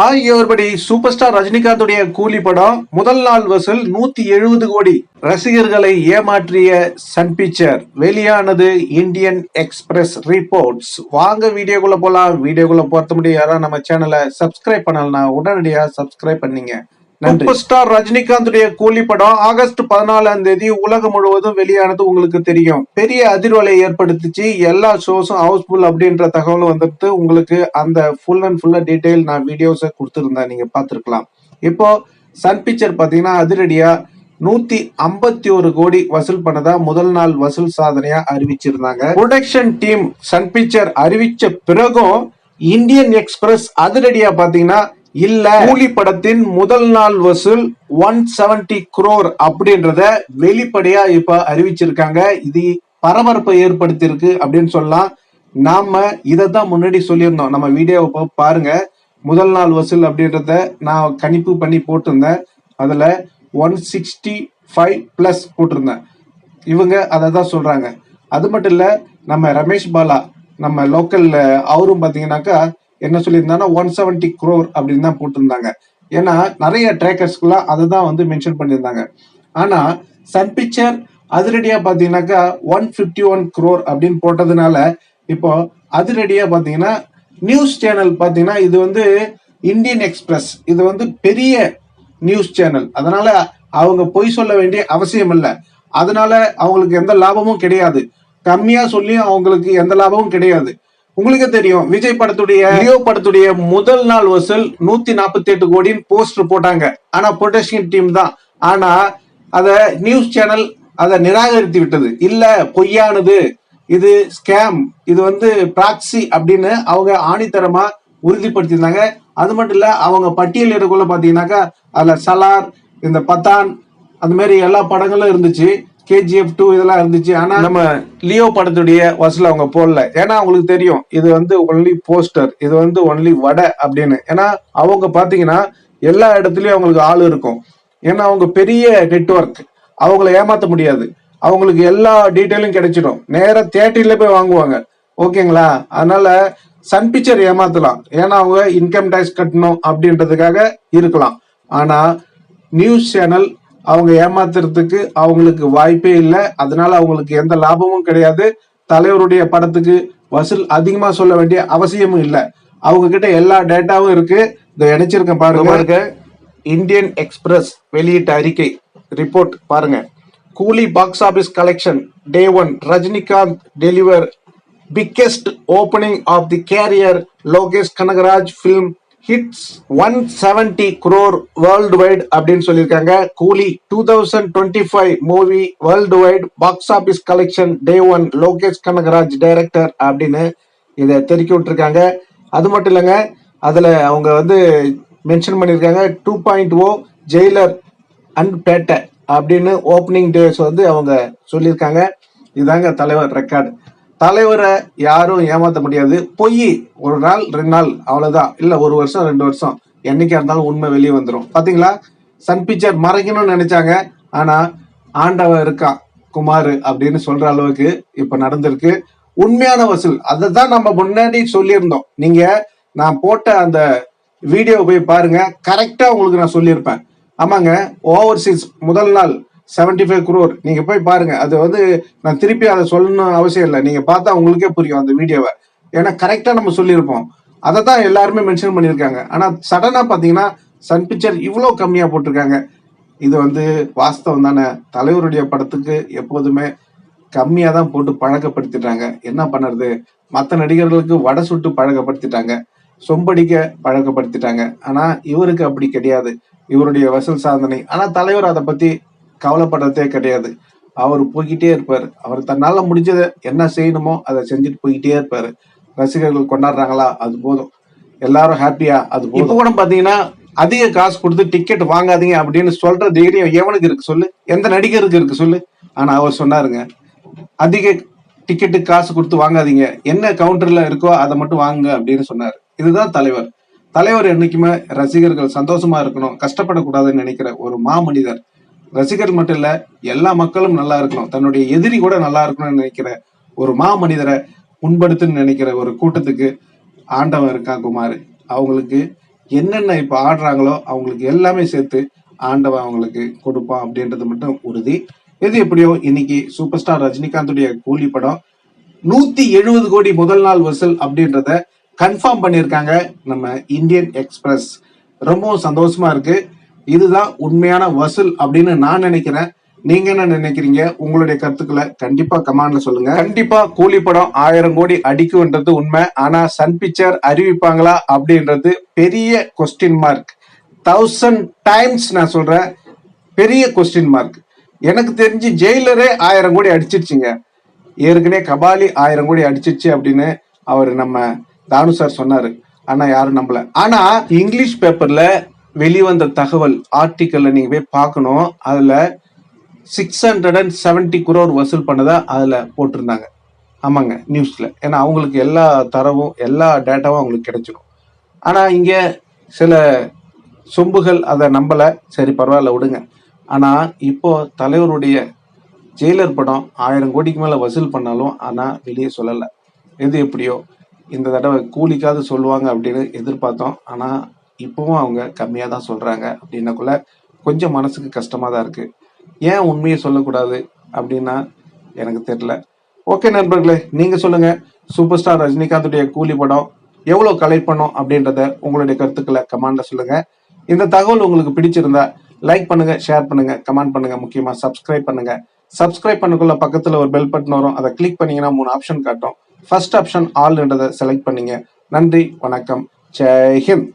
Hi everybody super star ரஜினிகாந்துடைய கூலி படம் முதல் நாள் வசூல் நூத்தி எழுபது கோடி. ரசிகர்களை ஏமாற்றிய சன் பிக்சர். வெளியானது இந்தியன் எக்ஸ்பிரஸ் ரிப்போர்ட்ஸ். வாங்க வீடியோக்குள்ள போலாம். வீடியோக்குள்ள போறது முடியும் யாரா நம்ம சேனலை சப்ஸ்கிரைப் பண்ணலன்னா உடனடியாக சப்ஸ்கிரைப் பண்ணீங்க. சூப்பர் ஸ்டார் ரஜினிகாந்துடைய கூலி படம் ஆகஸ்ட் பதினாலாம் தேதி உலகம் முழுவதும் வெளியானது உங்களுக்கு தெரியும். பெரிய அதிர்வலை ஏற்படுத்திச்சு. எல்லா ஷோஸும் ஹவுஸ்ஃபுல் அப்படின்ற தகவல் வந்துட்டு உங்களுக்கு அந்த ஃபுல் அண்ட் ஃபுல்லா டீட்டெயில் நான் வீடியோஸை கொடுத்துருந்தேன். நீங்க பார்த்துருக்கலாம். இப்போ சன் பிக்சர் பார்த்தீங்கன்னா அதிரடியா நூத்தி ஐம்பத்தி ஒரு கோடி வசூல் பண்ணதா முதல் நாள் வசூல் சாதனையா அறிவிச்சிருந்தாங்க. ப்ரொடக்ஷன் டீம் சன் பிக்சர் அறிவிச்ச பிறகும் இந்தியன் எக்ஸ்பிரஸ் அதிரடியா பாத்தீங்கன்னா இல்ல. கூலி படத்தின் முதல் நாள் வசூல் ஒன் செவன்டி குரோர் அப்படின்றத வெளிப்படையா இப்ப அறிவிச்சிருக்காங்க. இது பரபரப்பை ஏற்படுத்தியிருக்கு அப்படின்னு சொல்லலாம். நாம இதை தான் முன்னாடி சொல்லியிருந்தோம். நம்ம வீடியோவை இப்போ பாருங்க. முதல் நாள் வசூல் அப்படின்றத நான் கணிப்பு பண்ணி போட்டிருந்தேன். அதுல ஒன் சிக்ஸ்டி ஃபைவ் பிளஸ் போட்டிருந்தேன். இவங்க அதை தான் சொல்றாங்க. அது மட்டும் இல்ல நம்ம ரமேஷ் பாலா நம்ம லோக்கல்ல அவரும் பாத்தீங்கன்னாக்கா என்ன சொல்லியிருந்தாங்கன்னா ஒன் செவன்டி குரோர் அப்படின்னு தான் போட்டிருந்தாங்க. ஏன்னா நிறைய ட்ரேக்கர்ஸ்க்குலாம் அதை தான் வந்து மென்ஷன் பண்ணியிருந்தாங்க. ஆனா சன் பிக்சர் அதிரடியா பாத்தீங்கன்னாக்கா ஒன் பிப்டி ஒன் குரோர் அப்படின்னு போட்டதுனால இப்போ அதிரடியா பாத்தீங்கன்னா நியூஸ் சேனல் பாத்தீங்கன்னா இது வந்து இந்தியன் எக்ஸ்பிரஸ் இது வந்து பெரிய நியூஸ் சேனல் அதனால அவங்க பொய் சொல்ல வேண்டிய அவசியம் இல்லை. அதனால அவங்களுக்கு எந்த லாபமும் கிடையாது. கம்மியா சொல்லியும் அவங்களுக்கு எந்த லாபமும் கிடையாது. உங்களுக்கு தெரியும் விஜய் படத்துடைய லியோ படத்துடைய முதல் நாள் வசூல் நூத்தி நாற்பத்தி எட்டு கோடின்னு போஸ்டர் போட்டாங்க. ஆனா புரொடக்ஷன் டீம் தான். ஆனா அத நியூஸ் சேனல் அதை நிராகரித்து விட்டது. இல்ல பொய்யானது. இது ஸ்கேம் இது வந்து பிராக்சி அப்படின்னு அவங்க ஆணித்தரமா உறுதிப்படுத்தியிருந்தாங்க. அது மட்டும் இல்ல அவங்க பட்டியலிடக்குள்ள பாத்தீங்கன்னாக்கா அதுல சலார் இந்த பத்தான் அந்த மாதிரி எல்லா படங்களும் இருந்துச்சு. கேஜிஎஃப் டூ இதெல்லாம் இருந்துச்சு. ஆனா நம்ம லியோ படத்துடைய வசூல் அவங்க போடல. ஏன்னா அவங்களுக்கு தெரியும் இது வந்து ஒன்லி போஸ்டர் இது வந்து ஒன்லி வடை அப்படின்னு. ஏன்னா அவங்க பாத்தீங்கன்னா எல்லா இடத்துலயும் அவங்களுக்கு ஆள் இருக்கும். ஏன்னா அவங்க பெரிய நெட்ஒர்க் அவங்கள ஏமாத்த முடியாது. அவங்களுக்கு எல்லா டீட்டெயிலும் கிடைச்சிடும். நேரா தேட்டர்ல போய் வாங்குவாங்க. ஓகேங்களா? அதனால சன் பிக்சர் ஏமாத்தலாம். ஏன்னா அவங்க இன்கம் டேக்ஸ் கட்டணும் அப்படின்றதுக்காக இருக்கலாம். ஆனா நியூஸ் சேனல் அவங்க ஏமாத்துறதுக்கு அவங்களுக்கு வாய்ப்பே இல்லை. அதனால அவங்களுக்கு எந்த லாபமும் கிடையாது. தலைவருடைய படத்துக்கு வசூல் அதிகமா சொல்ல வேண்டிய அவசியமும் இல்லை. அவங்க கிட்ட எல்லா டேட்டாவும் இருக்கு. இதை இணைச்சிருக்கேன் பாருங்க. இந்தியன் எக்ஸ்பிரஸ் வெளியிட்ட அறிக்கை ரிப்போர்ட் பாருங்க. Coolie box office collection day one Rajinikanth deliver biggest opening of the career Lokesh Kanagaraj film hits one seventy crore world wide அப்படின்னு சொல்லியிருக்காங்க. Coolie two thousand twenty five movie world wide box office collection day one Lokesh Kanagaraj director அப்படின்னு இதை தெரிவிக்க விட்டுருக்காங்க. அது மட்டும் இல்லைங்க அதில் அவங்க வந்து மென்ஷன் பண்ணியிருக்காங்க two point O Jailer and Petta அப்படின்னு ஓப்பனிங் டேஸ் வந்து அவங்க சொல்லியிருக்காங்க. இதுதாங்க தலைவர் ரெக்கார்டு தலைவரை யாரும் ஏமாற்ற முடியாது. பொய் ஒரு நாள் ரெண்டு நாள் அவ்வளவுதான். இல்ல ஒரு வருஷம் ரெண்டு வருஷம். என்னைக்கா இருந்தாலும் உண்மை வெளியே வந்துடும் பாத்தீங்களா? சன் பிக்சர் மறைக்கணும்னு நினைச்சாங்க. ஆனா ஆண்டவன் இருக்கான் குமார் அப்படின்னு சொல்ற அளவுக்கு இப்ப நடந்திருக்கு. உண்மையான வசூல். அதை தான் நம்ம முன்னாடி சொல்லியிருந்தோம். நீங்க நான் போட்ட அந்த வீடியோ போய் பாருங்க. கரெக்டா உங்களுக்கு நான் சொல்லியிருப்பேன். ஆமாங்க ஓவர்சீஸ் முதல் நாள் 75 ஃபைவ் குரோர் நீங்க போய் பாருங்க. அது வந்து நான் திருப்பி அதை சொல்லணும் அவசியம் இல்லை. நீங்க பார்த்தா உங்களுக்கே புரியும் அந்த வீடியோவை ஏன்னா கரெக்டா நம்ம சொல்லியிருப்போம். அதை தான் எல்லாருமே மென்ஷன் பண்ணியிருக்காங்க. ஆனா சடனா பாத்தீங்கன்னா சன் பிக்சர் இவ்வளோ கம்மியா போட்டிருக்காங்க. இது வந்து வாஸ்தவம் தானே. தலைவருடைய படத்துக்கு எப்போதுமே கம்மியாக தான் போட்டு பழக்கப்படுத்திட்டாங்க. என்ன பண்ணுறது? மற்ற நடிகர்களுக்கு வடை சுட்டு பழக்கப்படுத்திட்டாங்க. சொம்படிக்க பழக்கப்படுத்திட்டாங்க. ஆனால் இவருக்கு அப்படி கிடையாது. இவருடைய வசூல் சாதனை. ஆனால் தலைவர் அதை பற்றி கவலைப்படுறதே கிடையாது. அவர் போய்கிட்டே இருப்பார். அவர் தன்னால் முடிஞ்சதை என்ன செய்யணுமோ அதை செஞ்சுட்டு போய்கிட்டே இருப்பாரு. ரசிகர்கள் கொண்டாடுறாங்களா? அது போதும். எல்லாரும் ஹாப்பியா அது போதும். இப்போ கூட பார்த்தீங்கன்னா அதிக காசு கொடுத்து டிக்கெட் வாங்காதீங்க அப்படின்னு சொல்ற தைரியம் எவனுக்கு இருக்கு? சொல்லு. எந்த நடிகருக்கு இருக்கு? சொல்லு. ஆனா அவர் சொன்னாருங்க அதிக டிக்கெட்டு காசு கொடுத்து வாங்காதீங்க. என்ன கவுண்டர்ல இருக்கோ அதை மட்டும் வாங்குங்க அப்படின்னு சொன்னார். இதுதான் தலைவர். தலைவர் என்னைக்குமே ரசிகர்கள் சந்தோஷமா இருக்கணும். கஷ்டப்படக்கூடாதுன்னு நினைக்கிற ஒரு மாமனிதர். ரசிகர் மட்டும் இல்ல எல்லா மக்களும் நல்லா இருக்கணும். தன்னுடைய எதிரி கூட நல்லா இருக்கணும்னு நினைக்கிற ஒரு மாமனிதரை புண்படுத்துன்னு நினைக்கிற ஒரு கூட்டத்துக்கு ஆண்டவன் இருக்கான் குமார்? அவங்களுக்கு என்னென்ன இப்போ ஆடுறாங்களோ அவங்களுக்கு எல்லாமே சேர்த்து ஆண்டவன் அவங்களுக்கு கொடுப்பான் அப்படின்றது மட்டும் உறுதி. எது எப்படியோ இன்னைக்கு சூப்பர் ஸ்டார் ரஜினிகாந்துடைய கூலி படம் நூத்தி எழுபது கோடி முதல் நாள் வசூல் அப்படின்றத கன்ஃபார்ம் பண்ணியிருக்காங்க நம்ம இந்தியன் எக்ஸ்பிரஸ். ரொம்பவும் சந்தோஷமா இருக்கு. இதுதான் உண்மையான வசூல் அப்படின்னு நான் நினைக்கிறேன். நீங்க என்ன நினைக்கிறீங்க? உங்களுடைய கருத்துக்களை கண்டிப்பா கமாண்ட்ல சொல்லுங்க. கண்டிப்பா கூலி படம் ஆயிரம் கோடி அடிக்கும்ன்றது உண்மை. ஆனா சன் பிக்சர் அறிவிப்பாங்களா அப்படின்றது பெரிய கொஸ்டின் மார்க் தௌசண்ட் டைம்ஸ் நான் சொல்றேன். பெரிய கொஸ்டின் மார்க் எனக்கு தெரிஞ்சு ஜெயிலரே ஆயிரம் கோடி அடிச்சிருச்சுங்க. ஏற்கனவே கபாலி ஆயிரம் கோடி அடிச்சிருச்சு அப்படின்னு அவர் நம்ம தானு சார் சொன்னாரு. ஆனா யாரும் நம்பல. ஆனா இங்கிலீஷ் பேப்பர்ல வெளிவந்த தகவல் ஆர்டிக்கல்ல நீங்க போய் பார்க்கணும். அதுல six hundred and seventy crore வசூல் பண்ணதா அதுல போட்டிருந்தாங்க. ஆமாங்க நியூஸ்ல ஏன்னா அவங்களுக்கு எல்லா தரவும் எல்லா டேட்டாவும் அவங்களுக்கு கிடைச்சிடும். ஆனா இங்க சில சொம்புகள் அதை நம்பல. சரி பரவாயில்ல விடுங்க. ஆனா இப்போ தலைவருடைய ஜெயிலர் படம் ஆயிரம் கோடிக்கு மேல வசூல் பண்ணாலும் ஆனா வெளியே சொல்லலை. எது எப்படியோ இந்த தடவை கூலிக்காவது சொல்லுவாங்க அப்படின்னு எதிர்பார்த்தோம். ஆனா இப்பவும் அவங்க கம்மியாக தான் சொல்கிறாங்க அப்படின்னக்குள்ள கொஞ்சம் மனசுக்கு கஷ்டமாக தான் இருக்குது ஏன் உண்மையை சொல்லக்கூடாது அப்படின்னா எனக்கு தெரியல. ஓகே நண்பர்களே நீங்கள் சொல்லுங்கள் சூப்பர் ஸ்டார் ரஜினிகாந்துடைய கூலி படம் எவ்வளோ கலெக்ட் பண்ணும் அப்படின்றத உங்களுடைய கருத்துக்களை கமெண்ட்ல சொல்லுங்கள் இந்த தகவல் உங்களுக்கு பிடிச்சிருந்தா லைக் பண்ணுங்கள் ஷேர் பண்ணுங்கள் கமெண்ட் பண்ணுங்கள் முக்கியமாக சப்ஸ்கிரைப் பண்ணுங்கள் சப்ஸ்கிரைப் பண்ணக்குள்ள பக்கத்தில் ஒரு பெல் பட்டன் வரும். அதை கிளிக் பண்ணிங்கன்னா மூணு ஆப்ஷன் காட்டும். ஃபர்ஸ்ட் ஆப்ஷன் ஆல்ன்றதை செலக்ட் பண்ணிங்க. நன்றி வணக்கம். ஜெய் ஹிந்த்.